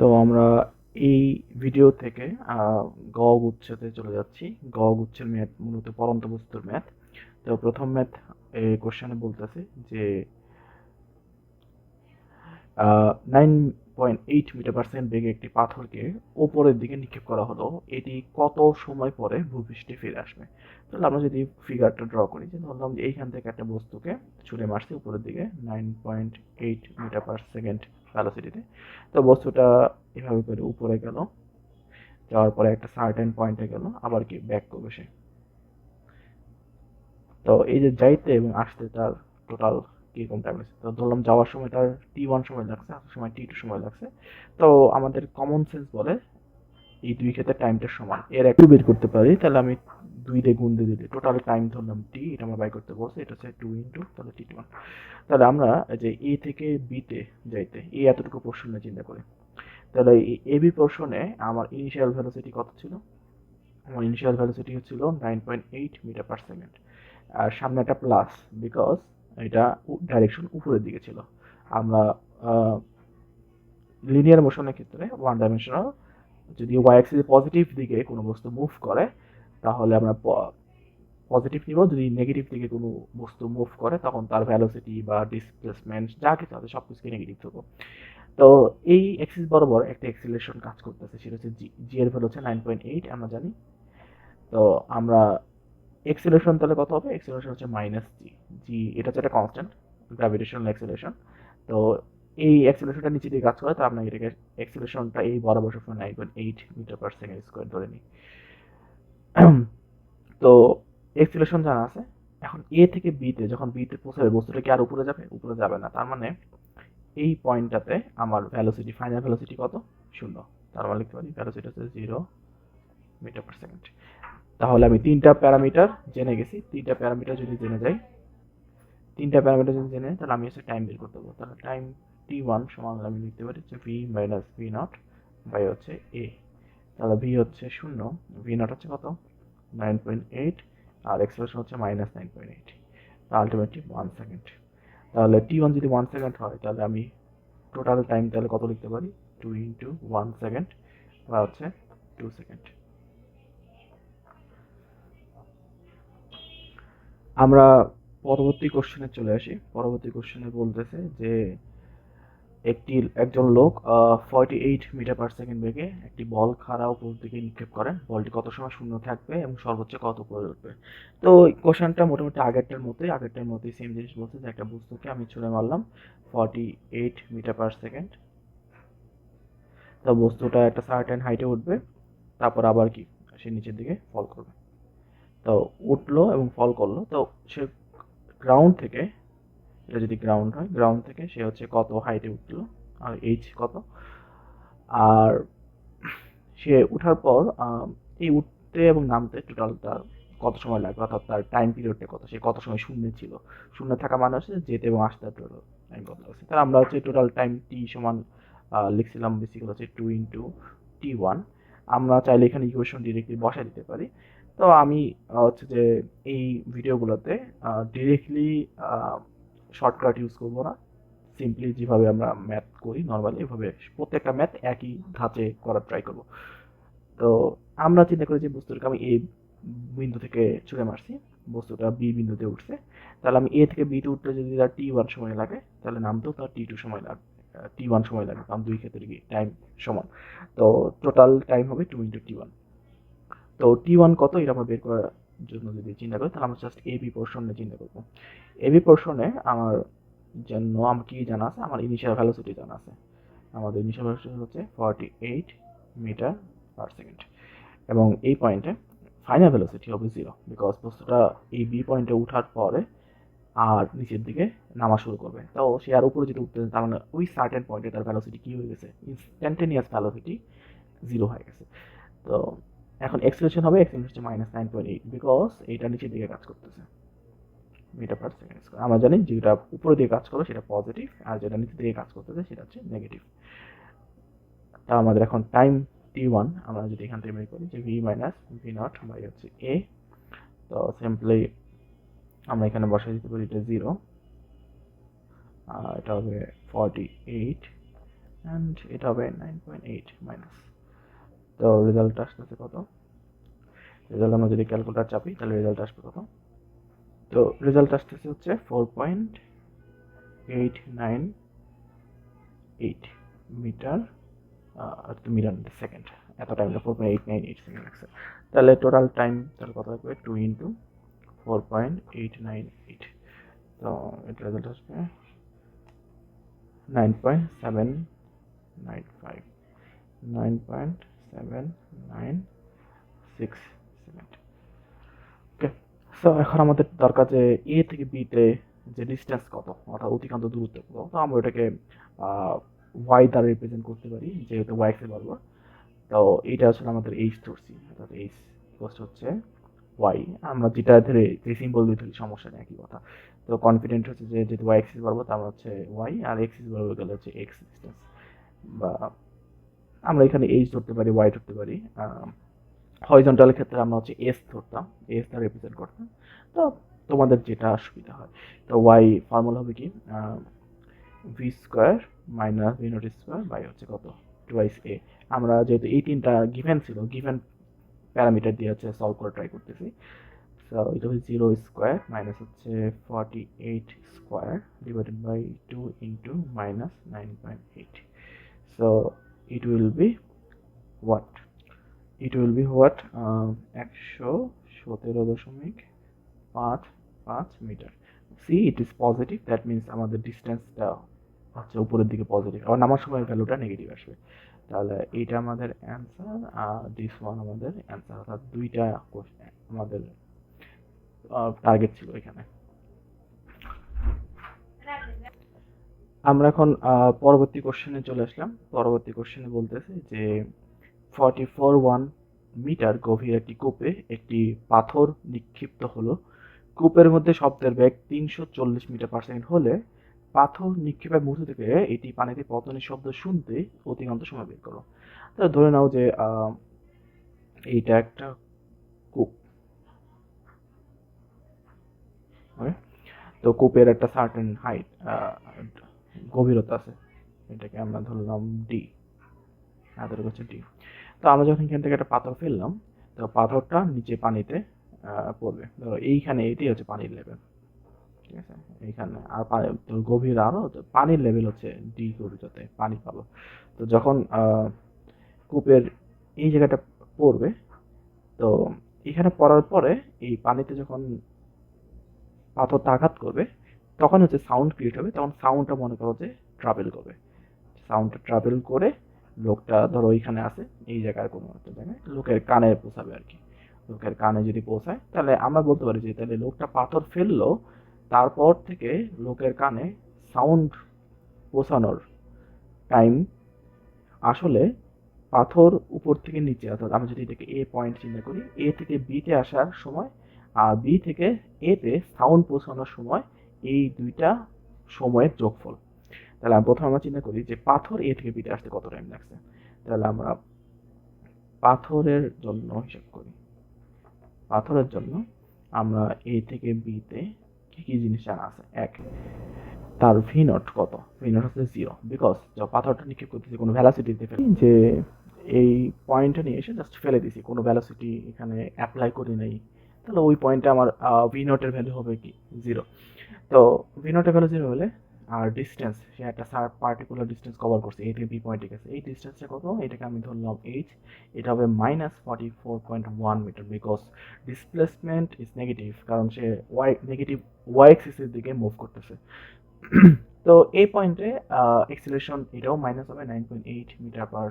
তো আমরা এই ভিডিও থেকে গ গুচ্ছতে চলে যাচ্ছি। গ গুচ্ছের ম্যাথ মূলত পরন্ত বস্তুর ম্যাথ তো প্রথম ম্যাথ এই কোশ্চেনে বলতেছে যে nine point eight meter per second বেগে একটি পাথরকে ওপরের দিকে নিক্ষেপ করা হলো। এটি কত সময় পরে ভূপৃষ্ঠে ফিরে আসবে? তাহলে আমরা যদি ফিগারটা ড্র করি, যে ধরলাম যে এইখান থেকে একটা বস্তুকে ছুঁড়ে মারছি উপরের দিকে nine point eight meter per second ভ্যালোসিটিতে তো বস্তুটা এভাবে করে উপরে গেল, যাওয়ার পরে একটা সার্টেন পয়েন্টে গেল, আবার কি ব্যাক করবে সে। তো এই যে যাইতে এবং আসতে তার টোটাল কীরকম টাইম লাগছে? তো ধরলাম যাওয়ার সময় তার টি ওয়ান সময় লাগছে, আসার সময় টি টু সময় লাগছে। তো আমাদের কমন সেন্স বলে এই দুই ক্ষেত্রে টাইমটা সমান। এর একটু বের করতে পারি, তাহলে আমি দুই দিয়ে গুণ দিয়ে দিলে টোটাল টাইম ধরলাম টি এটা আমরা বাই করতে বলছি, এটা হচ্ছে টু ইন্টু তাহলে টি ওয়ান তাহলে আমরা যে এ থেকে বিতে যাইতে এ এতটুকু পোর্শনে চিন্তা করি। তাহলে এ বি পোর্শনে আমার ইনিশিয়াল ভ্যালোসিটি কত ছিল? আমার ইনিশিয়াল ভ্যালোসিটি হচ্ছিল nine point eight meter per second আর সামনে একটা প্লাস বিকজ এটা ডাইরেকশন উপরের দিকে ছিল। আমরা লিনিয়ার মোশনের ক্ষেত্রে ওয়ান ডাইমেনশনাল যদি ওয়াই অ্যাক্সিস পজিটিভ দিকে কোনো বস্তু মুভ করে, তাহলে আমরা পজিটিভ নিব। যদি নেগেটিভ দিকে কোনো বস্তু মুভ করে, তখন তার ভ্যালোসিটি বা ডিসপ্লেসমেন্ট যা কিছু আছে সব কিছুকে নেগেটিভ থাকব তো এই অ্যাক্সিস বরাবর একটা এক্সিলেশন কাজ করতেছে, সেটা হচ্ছে জি জি এর ভ্যালু হচ্ছে নাইন পয়েন্ট এইট আমরা জানি। তো আমরা এক্সিলেশন তাহলে কত হবে? এক্সিলেশন হচ্ছে মাইনাস জি জি এটা হচ্ছে একটা কনস্ট্যান্ট গ্র্যাভিটেশনাল এক্সিলেশন তো এই এক্সিলেশনটা নিচে দিয়ে কাজ করে তো আমরা এটাকে এক্সিলেশনটা এই বরাবর সবসময় nine point eight meter per second square ধরে নিই। তো এক্সিলেশন জানা আছে। এখন এ থেকে বিতে যখন বিতে পৌঁছাবে, বস্তুটা কি আর উপরে যাবে? উপরে যাবে না। তার মানে এই পয়েন্টটাতে আমার ভ্যালোসিটি ফাইনাল ভ্যালোসিটি কত? শূন্য। তার মানে লিখতে পারি ভ্যালোসিটি হচ্ছে জিরো মিটার পার সেকেন্ড তাহলে আমি তিনটা প্যারামিটার জেনে গেছি। তিনটা প্যারামিটার যদি জেনে যাই, তিনটা প্যারামিটার যদি জেনে তাহলে আমি হচ্ছে টাইম বের করতে পারব তাহলে টাইম টি ওয়ান সমান আমি লিখতে পারি হচ্ছে V minus V naught by হচ্ছে এ তাহলে ভি হচ্ছে শূন্য ভি নট হচ্ছে কত? নাইন পয়েন্ট এইট আর এক্সপ্রেশন হচ্ছে minus nine point eight ultimately one second তাহলে টি ওয়ান যদি ওয়ান সেকেন্ড হয়, তাহলে আমি টোটাল টাইম তাহলে কত লিখতে পারি? টু ইন্টু ওয়ান সেকেন্ড বা হচ্ছে টু সেকেন্ড আমরা পরবর্তী কোশ্চেনে চলে আসি। পরবর্তী কোশ্চেনে বলতেছে যে একটি, একজন লোক forty eight meter per second বেগে একটি বল খাড়া উপর দিকে নিক্ষেপ করেন। বলটি কত সময় শূন্য থাকবে এবং সর্বোচ্চ কত উপরে উঠবে? তো কোশ্চেনটা মোটামুটি আগেরটার মতোই আগেরটার মতোই সেম জিনিস বলছে যে একটা বস্তুকে আমি ছুঁড়ে মারলাম forty eight metre per second তো বস্তুটা একটা সার্টেন হাইটে উঠবে, তারপর আবার কি? সে নিচের দিকে ফল করবে। তো উঠল এবং ফল করল। তো সে গ্রাউন্ড থেকে এটা যদি গ্রাউন্ড হয় গ্রাউন্ড থেকে সে হচ্ছে কত হাইটে উঠল, আর এইচ কত? আর সে উঠার পর এই উঠতে এবং নামতে টোটাল তার কত সময় লাগবে? অর্থাৎ তার টাইম পিরিয়ডটা কত? সে কত সময় শূন্য ছিল? শূন্য থাকা মানে হচ্ছে যেতে এবং আসতে টোটাল টাইম কত লাগছে তাহলে আমরা হচ্ছে টোটাল টাইম টি সমান লিখছিলাম বেসিক্যালি হচ্ছে টু ইন্টু টি ওয়ান আমরা চাইলে এখানে ইকুয়েশন ডিরেক্টলি বসাই দিতে পারি। তো আমি হচ্ছে যে এই ভিডিওগুলোতে ডিরেক্টলি শর্টকাট ইউজ করব না। সিম্পলি যেভাবে আমরা ম্যাথ করি নর্মালি এভাবে প্রত্যেকটা ম্যাথ একই ধাঁচে করার ট্রাই করব। তো আমরা চিন্তা করি যে বস্তুটাকে আমি এ বিন্দু থেকে ছুঁড়ে মারছি, বস্তুটা বি বিন্দুতে উঠছে। তাহলে আমি এ থেকে বিতে উঠতে যদি তার টি ওয়ান সময় লাগে, তাহলে নামতেও তার টি টু সময় লাগবে টি ওয়ান সময় লাগবে কারণ দুই ক্ষেত্রে কি? টাইম সমান। তো টোটাল টাইম হবে টু ইন্টু টি ওয়ান তো টি ওয়ান কত? এটা আমরা বের করার জন্য যদি চিন্তা করি, তাহলে আমরা জাস্ট এ বি নিয়ে চিন্তা করব। এ বি পোর্শনে আমার জন্য আমার কি জানা আছে? আমার ইনিশিয়াল ভ্যালোসিটি জানা আছে। আমাদের ইনিশিয়াল ভ্যালোসিটি হচ্ছে forty eight metre per second এবং এই পয়েন্টে ফাইনাল ভ্যালোসিটি হবে জিরো বিকজ বস্তুটা এই বি পয়েন্টে উঠার পরে আর নিচের দিকে নামা শুরু করবে। তো সে আর উপরে যদি উঠতে তার মানে ওই সার্টেন পয়েন্টে তার ভ্যালোসিটি কী হয়ে গেছে? ইনস্ট্যান্টেনিয়াস ভ্যালোসিটি জিরো হয়ে গেছে। তো এখন এক্সপ্রেশন হবে এক্সপ্রেশন হচ্ছে minus nine point eight because এইটা নিচের দিকে কাজ করতেছে। মিটার পার সেকেন্ড স্কোয়ার আমরা জানি যেটা উপরে দিয়ে কাজ করবে সেটা পজিটিভ আর যেটা নিচের দিকে কাজ করতেছে সেটা হচ্ছে নেগেটিভ তা আমাদের এখন টাইম টি ওয়ান আমরা যদি এখান থেকে বের করি যে V minus V naught by হচ্ছে এ তো সিম্পলি আমরা এখানে বসাই দিতে পারি এটা জিরো এটা হবে ফর্টি এইট অ্যান্ড এটা হবে নাইন পয়েন্ট এইট মাইনাস তো রেজাল্ট আসতেছে কত? রেজাল্ট আমরা যদি ক্যালকুলেটার চাপি, তাহলে রেজাল্ট আসবে কত? তো রেজাল্ট আসতেছে হচ্ছে four point eight nine eight metre metre second এত time four point eight nine eight second লাগছে। তাহলে টোটাল টাইম তাহলে কত লাগবে? Two into four point eight nine eight তো এটা রেজাল্ট আসবে nine point seven nine five nine point seven nine six seven okay so এখন আমাদের দরকার যে এ থেকে বিতে যে ডিস্টেন্স কত, অর্থাৎ অতিক্রান্ত দূরত্ব কত, তো আমরা এটাকে ওয়াই দ্বারা রিপ্রেজেন্ট করতে পারি, যেহেতু ওয়াই এক্সের বরাবর। তো এইটা আসলে আমাদের এইচ ধরছি অর্থাৎ এইচ কোস্ট হচ্ছে ওয়াই আমরা যেটা ধরে, যে সিম্বল দিয়ে ধরি, সমস্যা নেই, একই কথা। তো কনফিডেন্ট হচ্ছে যে, যেহেতু ওয়াই এক্সিস বলব তা আমরা হচ্ছে ওয়াই আর এক্সিস বলব গেলে হচ্ছে এক্স ডিস্টেন্স বা আমরা এখানে এইচ ধরতে পারি ওয়াই ধরতে পারি হরিজন্টালের ক্ষেত্রে আমরা হচ্ছে এস ধরতাম এস দ্বারা রিপ্রেজেন্ট করতাম। তো তোমাদের যেটা সুবিধা হয়। তো ওয়াই ফর্মুলা হবে কি? V square minus V naught square by হচ্ছে কত? টুয়াইস এ আমরা যেহেতু এই তিনটা গিভেন ছিল গিভেন প্যারামিটার দিয়ে হচ্ছে সলভ করে ট্রাই করতেছি। সো এটা হচ্ছে জিরো স্কোয়ার মাইনাস হচ্ছে forty eight square divided by two into minus nine point eight so it will be what it will be what একশো সতেরো দশমিক পাঁচ পাঁচ metre. See it is positive that means আমাদের হচ্ছে উপরের দিকে পজিটিভ আবার নামার সময় ভ্যালুটা নেগেটিভ আসবে। তাহলে এইটা আমাদের অ্যান্সার আর দিস ওয়ান আমাদের অ্যান্সার অর্থাৎ দুইটা আমাদের টার্গেট ছিল এখানে। আমরা এখন পরবর্তী কোশ্চেনে চলে আসলাম। পরবর্তী কোশ্চেনে বলতেছে যে ফর্টি ফোর ওয়ান মিটার গভীর একটি কূপে একটি পাথর নিক্ষিপ্ত হলো। কূপের মধ্যে শব্দের বেগ তিনশো চল্লিশ মিটার পার সেকেন্ড হলে পাথর নিক্ষেপের মুহূর্ত থেকে এটি পানিতে পতনের শব্দ শুনতে অতিক্রান্ত সময় বের করো তো ধরে নাও যে এইটা একটা কূপ? তো কূপের একটা সার্টেন হাইট গভীরতা আছে। এটাকে আমরা ধরলাম ডি হাতের কাছে ডি তো আমরা যখন এখান থেকে একটা পাথর ফেললাম, তো পাথরটা নিচে পানিতে পড়বে। ধরো এইখানে এটি হচ্ছে পানির লেভেল ঠিক আছে? এইখানে আর গভীর আরও, তো পানির লেভেল হচ্ছে ডি গভীরতাতে, পানি পাবো। তো যখন কূপের এই জায়গাটা পড়বে, তো এখানে পড়ার পরে এই পানিতে যখন পাথরটা আঘাত করবে তখন হচ্ছে সাউন্ড ক্রিয়েট হবে, তখন সাউন্ডটা মনে করো যে ট্রাভেল করবে। সাউন্ডটা ট্রাভেল করে লোকটা ধরো ওইখানে আছে এই জায়গার কোনো একটা জায়গায়, লোকের কানে পৌঁছাবে আর কি। লোকের কানে যদি পৌঁছায় তাহলে আমরা বলতে পারি যে তাহলে লোকটা পাথর ফেলল, তারপর থেকে লোকের কানে সাউন্ড পৌঁছানোর টাইম আসলে পাথর উপর থেকে নিচে, অর্থাৎ আমরা যদি এটাকে এ পয়েন্ট চিন্তা করি এ থেকে বিতে আসার সময়, আর বি থেকে এতে সাউন্ড পৌঁছানোর সময় এই দুইটা সময়ের যোগফল। তাহলে আমি প্রথমে আমরা চিন্তা করি যে পাথর এ থেকে বিতে আসতে কত টাইম লাগছে? তাহলে আমরা পাথরের জন্য হিসাব করি। পাথরের জন্য আমরা এ থেকে বিতে কি কি জিনিস জানা আছে? এক, তার ভি নট কত? ভি নট হচ্ছে জিরো বিকজ পাথরটা নিক্ষেপ করতেছি কোনো ভ্যালাসিটিতে ফেলে যে এই পয়েন্টটা নিয়ে এসে জাস্ট ফেলে দিছি। কোনো ভ্যালোসিটি এখানে অ্যাপ্লাই করি নাই। তাহলে ওই পয়েন্টে আমার ভি নটের ভ্যালু হবে কি? জিরো তো ভি নটের ভ্যালু জিরো হলে, আর ডিস্টেন্স সে একটা সার পার্টিকুলার ডিস্টেন্স কভার করছে এই থেকে বি পয়েন্টে গেছে। এই ডিস্টেন্সটা কত? এটাকে আমি ধরলাম এইচ এটা হবে minus forty four point one metre because displacement is negative কারণ সে ওয়াই নেগেটিভ ওয়াই এক্সিসের দিকে মুভ করতেছে। তো এই পয়েন্টে এক্সিলেশন এটাও মাইনাস হবে nine point eight metre per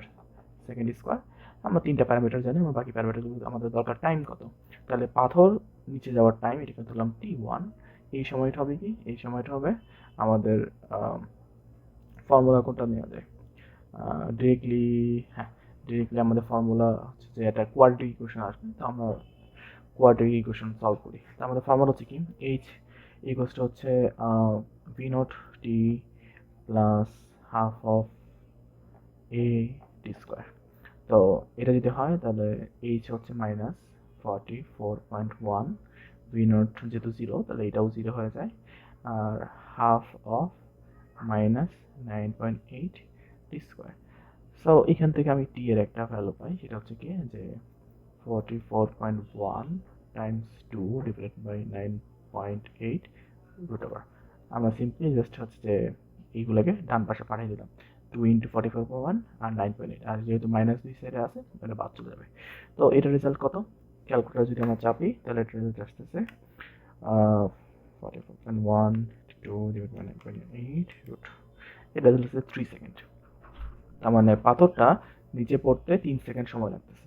second square আমরা তিনটা প্যারামিটার জানি, আমরা বাকি প্যারামিটারগুলো আমাদের দরকার টাইম কত? তাহলে পাথর, নিচে যাওয়ার টাইম এটাকে ধরলাম টি ওয়ান এই সময়টা হবে কি? এই সময়টা হবে আমাদের ফর্মুলা কোনটা নেওয়া যায়? ডিরেক্টলি হ্যাঁ ডিরেক্টলি আমাদের ফর্মুলা হচ্ছে যে একটা কোয়াড্রিক ইকুয়েশন আসবে, তো আমরা কোয়াড্রিক ইকুয়েশন সলভ করি। তো আমাদের ফর্মুলা হচ্ছে কি? এইচ ইকুয়াসটা হচ্ছে V naught T plus half of A T square তো এটা যদি হয়, তাহলে এইচ হচ্ছে minus forty four point one V naught যেহেতু জিরো তাহলে এটাও জিরো হয়ে যায়। আর half of minus nine point eight T square so এখান থেকে আমি টি এর একটা ভ্যালু পাই, সেটা হচ্ছে কি যে forty four point one times two divide by nine point eight root আমরা সিম্পলি জাস্ট হচ্ছে যে এইগুলোকে ডান পাশে পাঠিয়ে দিলাম। Two into forty four point one আর নাইন পয়েন্ট এইট আর যেহেতু মাইনাস দুই সাইডে আছে এটা বাদ চলে যাবে। তো এটার রেজাল্ট কত? ক্যালকুলেটার যদি আমরা চাপি, তাহলে এটার রেজাল্ট আসতেছে forty four point one two divide eight root result হচ্ছে থ্রি সেকেন্ড তার মানে পাথরটা নিচে পড়তে তিন সেকেন্ড সময় লাগতেছে।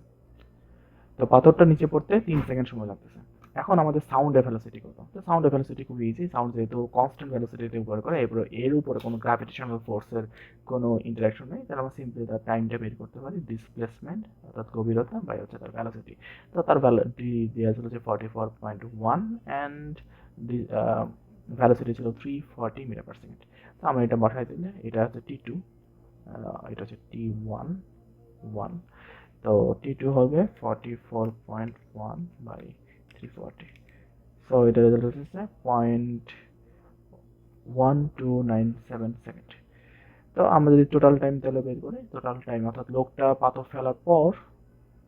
তো পাথরটা নিচে পড়তে তিন সেকেন্ড সময় লাগতেছে। এখন আমাদের সাউন্ডের ভ্যালোসিটি কত? তো সাউন্ডের ভ্যালোসিটি খুব ইজি সাউন্ড যেহেতু কনস্ট্যান্ট ভ্যালোসিটিতে উপর করে, এরপর এর উপরে কোনো গ্র্যাভিটেশনাল ফোর্সের কোনো ইন্টারাকশন নেই, তাহলে আমরা সিম্পলি তার টাইমটা বের করতে পারি ডিসপ্লেসমেন্ট অর্থাৎ গভীরতা বা হচ্ছে তার ভ্যালোসিটি তো তার ভ্যালুটি দেওয়া ছিল যে forty four point one and velocity ছিল three forty metre per second তো আমরা এটা বসাই দিলে, এটা হচ্ছে টি টু এটা হচ্ছে টি ওয়ান ওয়ান তো টি টু হবে forty four point one by three forty so এটা রেজাল্ট হচ্ছে point one two nine seven second তো আমরা যদি টোটাল টাইম তাহলে বের করি টোটাল টাইম অর্থাৎ লোকটা পাথর ফেলার পর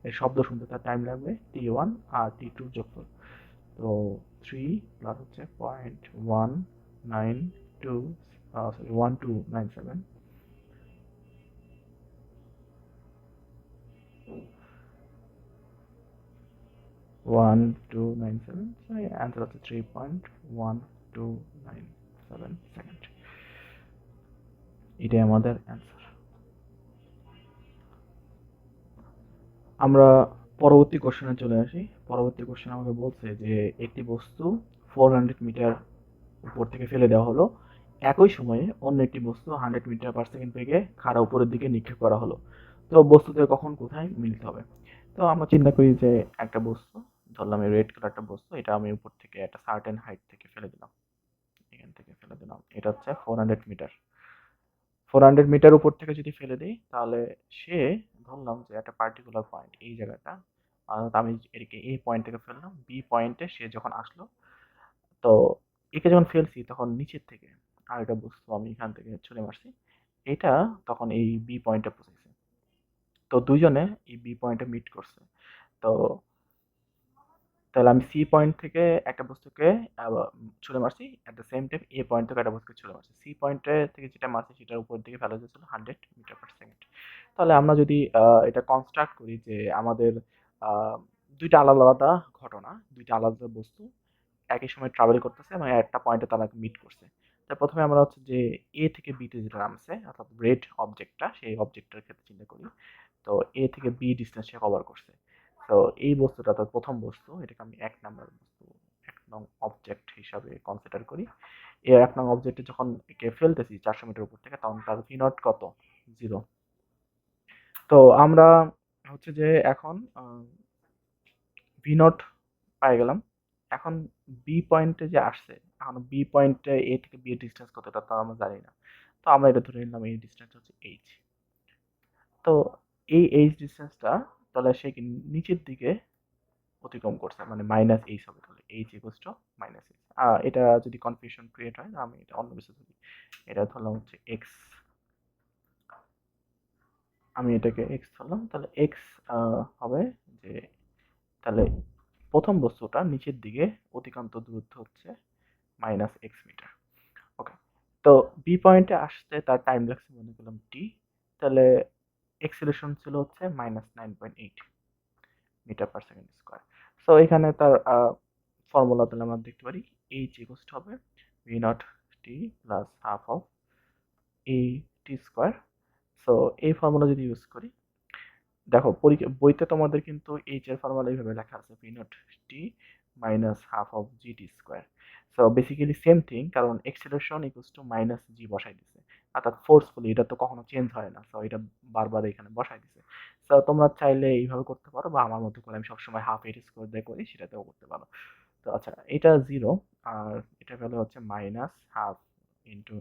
এই শব্দ শুনতে তার টাইম লাগবে টি ওয়ান আর টি টু যোগফল তো থ্রি প্লাস হচ্ছে point one nine two sorry one two nine seven one two nine seven answer হচ্ছে three point one two nine seven second এটাই আমাদের অ্যান্সার আমরা পরবর্তী কোশ্চেনে চলে আসি। পরবর্তী কোশ্চেন আমাকে বলছে যে, একটি বস্তু ফোর হান্ড্রেড মিটার উপর থেকে ফেলে দেওয়া হলো। একই সময়ে অন্য একটি বস্তু হান্ড্রেড মিটার পার সেকেন্ড থেকে খাড়া উপরের দিকে নিক্ষেপ করা হলো। তো বস্তুতে কখন কোথায় মিলতে হবে? তো আমরা চিন্তা করি যে, একটা বস্তু ধরলাম এই রেড কালারটা বস্তু, এটা আমি উপর থেকে একটা সার্টেন হাইট থেকে ফেলে দিলাম। এখান থেকে ফেলে দিলাম। এটা হচ্ছে four hundred metre four hundred metre উপর থেকে যদি ফেলে দিই, তাহলে সে ধরলাম যে একটা পার্টিকুলার পয়েন্ট এই জায়গাটা আমি এদিকে এই পয়েন্ট থেকে ফেললাম বি পয়েন্টে সে যখন আসলো, তো একে যখন ফেলছি, তখন নিচের থেকে আর একটা বস্তু আমি এখান থেকে ছুঁড়ে মারছি। এটা তখন এই বি পয়েন্টে পৌঁছেছে। তো দুইজনে এই বি পয়েন্টে মিট করছে। তো তাহলে আমি সি পয়েন্ট থেকে একটা বস্তুকে ছুঁড়ে মারছি। At the same time A point থেকে একটা বস্তুকে ছুঁড়ে মারছি। সি পয়েন্টের থেকে যেটা মারছি, সেটার উপর দিকে ভ্যালু ছিল হান্ড্রেড মিটার পার সেকেন্ড তাহলে আমরা যদি এটা কনস্ট্রাক্ট করি যে আমাদের দুইটা আলাদা আলাদা ঘটনা, দুইটা আলাদা বস্তু একই সময় ট্রাভেল করতেছে এবং একটা পয়েন্টে তারা মিট করছে। তাই প্রথমে আমরা হচ্ছে যে এ থেকে বিতে যেটা নামছে, অর্থাৎ রেড অবজেক্টটা সেই অবজেক্টটার ক্ষেত্রে চিন্তা করি। তো এ থেকে বি ডিস্টেন্স সে কভার করছে। তো এই বস্তুটা অর্থাৎ প্রথম বস্তু, এটাকে আমি এক নাম্বার বস্তু, এক নং অবজেক্ট হিসাবে কনসিডার করি। এই এক নং অবজেক্টে যখন একে ফেলতেছি চারশো মিটার উপর থেকে, তখন তার ভি নট কত? জিরো তো আমরা হচ্ছে যে এখন ভি নট পাই গেলাম। এখন বি পয়েন্টে যে আসছে, এখন বি পয়েন্টে এ থেকে বি এর ডিস্টেন্স কতটা তা আমরা জানি না। তো আমরা এটা ধরে নিলাম এই ডিস্টেন্স হচ্ছে এইচ তো এই এইচ ডিস্টেন্সটা তাহলে সে নিচের দিকে অতিক্রম করছে? মানে মাইনাস এইচ হবে তাহলে H equals to minus H এটা যদি কনফিউশন ক্রিয়েট হয়, আমি এটা অন্য কিছু ধরি। এটা ধরলাম হচ্ছে এক্স আমি এটাকে এক্স ধরলাম, তাহলে এক্স হবে যে তাহলে প্রথম বস্তুটা নিচের দিকে অতিক্রান্ত দূরত্ব হচ্ছে মাইনাস এক্স মিটার ওকে তো বি পয়েন্টে আসতে তার টাইম লাগছে, মনে করলাম টি তাহলে এক্সিলেশন ছিল হচ্ছে minus nine point eight metre per second square so এখানে তার ফর্মুলা তাহলে আমরা দেখতে পারি এইচ ইকুয়ালস হবে V naught T plus half of A T square so এই ফর্মুলা যদি ইউজ করি, দেখো বইতে তোমাদের কিন্তু এইচ এর ফর্মুলা এইভাবে লেখা আছে V naught T minus half of G T square so basically same thing কারণ acceleration equals to minus G বসাই দিছে। অর্থাৎ ফোর্সফুলি এটা তো কখনো চেঞ্জ হয় না। সো এটা বারবার এখানে বসাই দিছে। সো তোমরা চাইলে এইভাবে করতে পারো বা আমার মতো করে আমি সবসময় হাফ এর স্কোয়ার দিয়ে করি, সেটাতেও করতে পারো। তো আচ্ছা এটা জিরো আর এটা ভ্যালু হচ্ছে minus half into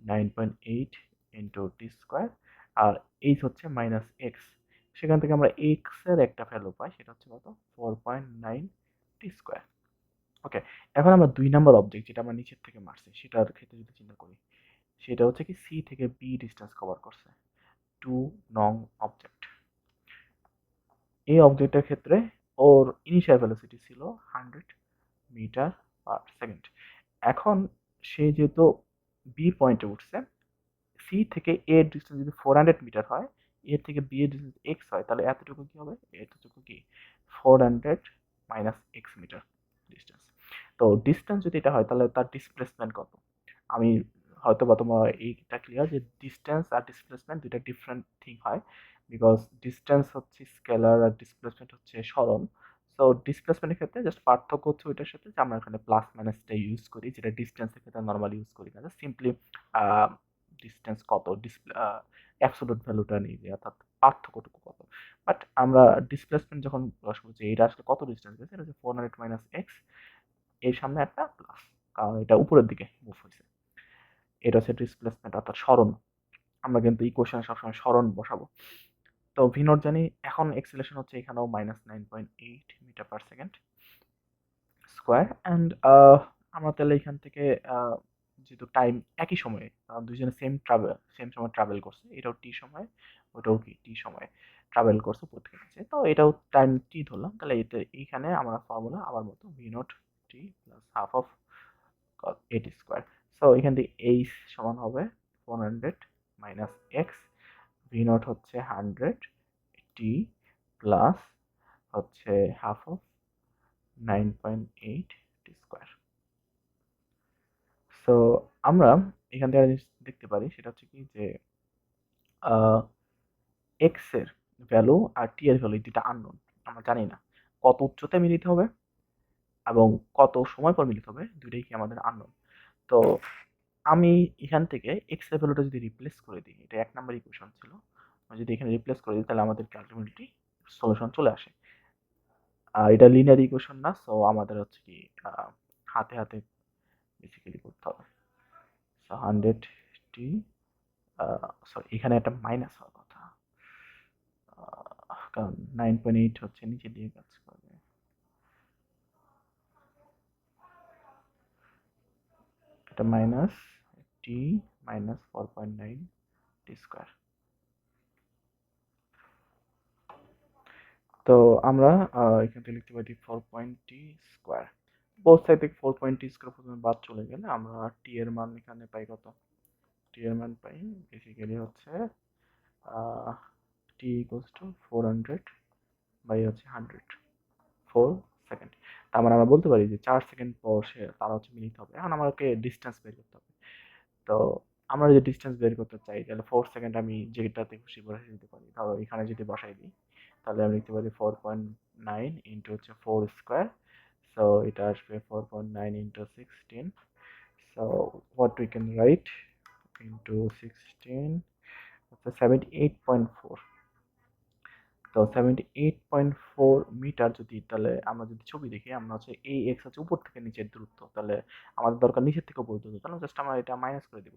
nine point eight into T square আর এইচ হচ্ছে মাইনাস এক্স সেখান থেকে আমরা এক্সের একটা ভ্যালু পাই, সেটা হচ্ছে কত? Four point nine T square okay এখন আমরা দুই নাম্বার অবজেক্ট যেটা আমরা নিচের থেকে মারছি, সেটার ক্ষেত্রে যদি চিন্তা করি সেটা হচ্ছে কি সি থেকে বি ডিস্টেন্স কভার করছে। টু নং অবজেক্ট এই অবজেক্টের ক্ষেত্রে ওর ইনিশিয়াল ভেলোসিটি ছিল হান্ড্রেড মিটার পার সেকেন্ড এখন সে যেহেতু বি পয়েন্টে উঠছে সি থেকে এ ডিস্টেন্স যদি ফোর হান্ড্রেড মিটার হয় এর থেকে বি এর ডিস্টেন্স এক্স হয়, তাহলে এতটুকু কী হবে? এতটুকু কি? Four hundred minus X metre distance তো ডিস্টেন্স যদি এটা হয়, তাহলে তার ডিসপ্লেসমেন্ট কত? আমি হয়তো বা তোমার এইটা ক্লিয়ার যে ডিস্টেন্স আর ডিসপ্লেসমেন্ট দুইটা ডিফারেন্ট থিং হয় বিকজ ডিস্টেন্স হচ্ছে স্কেলার আর ডিসপ্লেসমেন্ট হচ্ছে সরণ। সো ডিসপ্লেসমেন্টের ক্ষেত্রে জাস্ট পার্থক্য হচ্ছে ওইটার সাথে যে আমরা এখানে প্লাস মাইনাসটা ইউজ করি, যেটা ডিস্টেন্সের ক্ষেত্রে নর্মালি ইউজ করি না। সিম্পলি ডিস্টেন্স কত? ডিসপ্লে অ্যাবসোলুট ভ্যালুটা নিয়ে যে, অর্থাৎ পার্থক্যটুকু কত? বাট আমরা ডিসপ্লেসমেন্ট যখন বসবো যে এটা আসলে কত ডিস্টেন্স গেছে? এটা হচ্ছে ফোর হান্ড্রেড মাইনাস এক্সের সামনে একটা প্লাস কারণ এটা উপরের দিকে মুভ হয়েছে। এটা হচ্ছে ডিসপ্লেসমেন্ট অর্থাৎ স্মরণ। আমরা কিন্তু এই কোশ্চেনে সবসময় স্মরণ বসাবো। তো ভিনোট জানি, এখন এক্সেলেশন হচ্ছে এখানেও minus nine point eight metre per second square and আমরা তাহলে এখান থেকে যেহেতু টাইম একই সময়ে দুজনে সেম ট্রাভেল সেম সময় ট্রাভেল করছে, এটাও টি সময়, ওটাও কি টি সময় ট্রাভেল করছে থেকে নিচে তো এটাও টাইম টি ধরলাম, তাহলে এতে, এইখানে আমরা ফর্মুলা আবার মতো V naught T plus half of eight square so এখান থেকে এইচ সমান হবে four hundred minus X V naught হচ্ছে হান্ড্রেড টি প্লাস হচ্ছে half of nine point eight T square so আমরা এখান থেকে দেখতে পারি, সেটা হচ্ছে কি যে এক্সের ভ্যালু আর টি এর ভ্যালু দুটা আননোন আমরা জানি না। কত উচ্চতায় মিলিত হবে এবং কত সময় পর মিলিত হবে, দুইটাই কি আমাদের আননোন তো আমি এখান থেকে এক্সের ভ্যালুটা যদি রিপ্লেস করে দিই, এটা এক নাম্বার ইকুয়েশন ছিল যদি এখানে রিপ্লেস করে দিই, তাহলে আমাদের আলটিমেটলি সলিউশন চলে আসে। আর এটা লিনিয়ার ইকুয়েশন না সো আমাদের হচ্ছে কি হাতে হাতে বেসিক্যালি করতে হবে। সো হান্ড্রেড টি সরি এখানে একটা মাইনাস হওয়ার কথা। কারণ নাইন পয়েন্ট এইট হচ্ছে নিচে দিয়ে কাজ করবে। এটা minus T minus four point nine T square তো আমরা এখান থেকে লিখতে পারি four point T square both side থেকে ফোর পয়েন্ট টি স্কোয়ার পর্যন্ত বাদ চলে গেলে আমরা টি এর মান এখানে পাই কত? টি এর মান পাই বেসিক্যালি হচ্ছে T equals to four hundred by হচ্ছে হান্ড্রেড ফোর সেকেন্ড তার মানে আমরা বলতে পারি যে চার সেকেন্ড পর সে, তারা হচ্ছে মিলিত হবে। এখন আমাকে ডিস্টেন্স বের করতে হবে। তো আমরা যদি ডিস্টেন্স বের করতে চাই, তাহলে ফোর সেকেন্ড আমি যেটাতে খুশি বসাই দিতে পারি। ধরো এখানে যদি বসাই দিই, তাহলে আমি লিখতে পারি ফোর পয়েন্ট নাইন ইন্টু হচ্ছে ফোর স্কোয়ার সো এটা আসবে four point nine into sixteen so what we can write into sixteen seventy eight point four তো seventy eight point four metre যদি তাহলে আমরা যদি ছবি দেখি, আমরা হচ্ছে এই এক্স হচ্ছে উপর থেকে নিচের দূরত্ব। তাহলে আমাদের দরকার নিচের থেকে উপর দূরত্ব। তাহলে জাস্ট আমরা এটা মাইনাস করে দিব।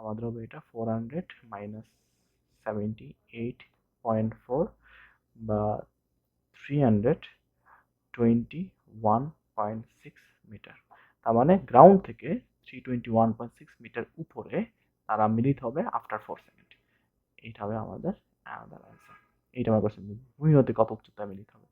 আমাদের হবে এটা four hundred minus seventy eight point four বা three hundred twenty one point six metre তার মানে গ্রাউন্ড থেকে three twenty one point six metre উপরে তারা মিলিত হবে আফটার ফোর সেকেন্ড এইটা হবে আমাদের আমাদের অ্যান্সার এইটা আমার কোশ্চেন ভূমিগতি কত উচ্চতায় মিলিত হবে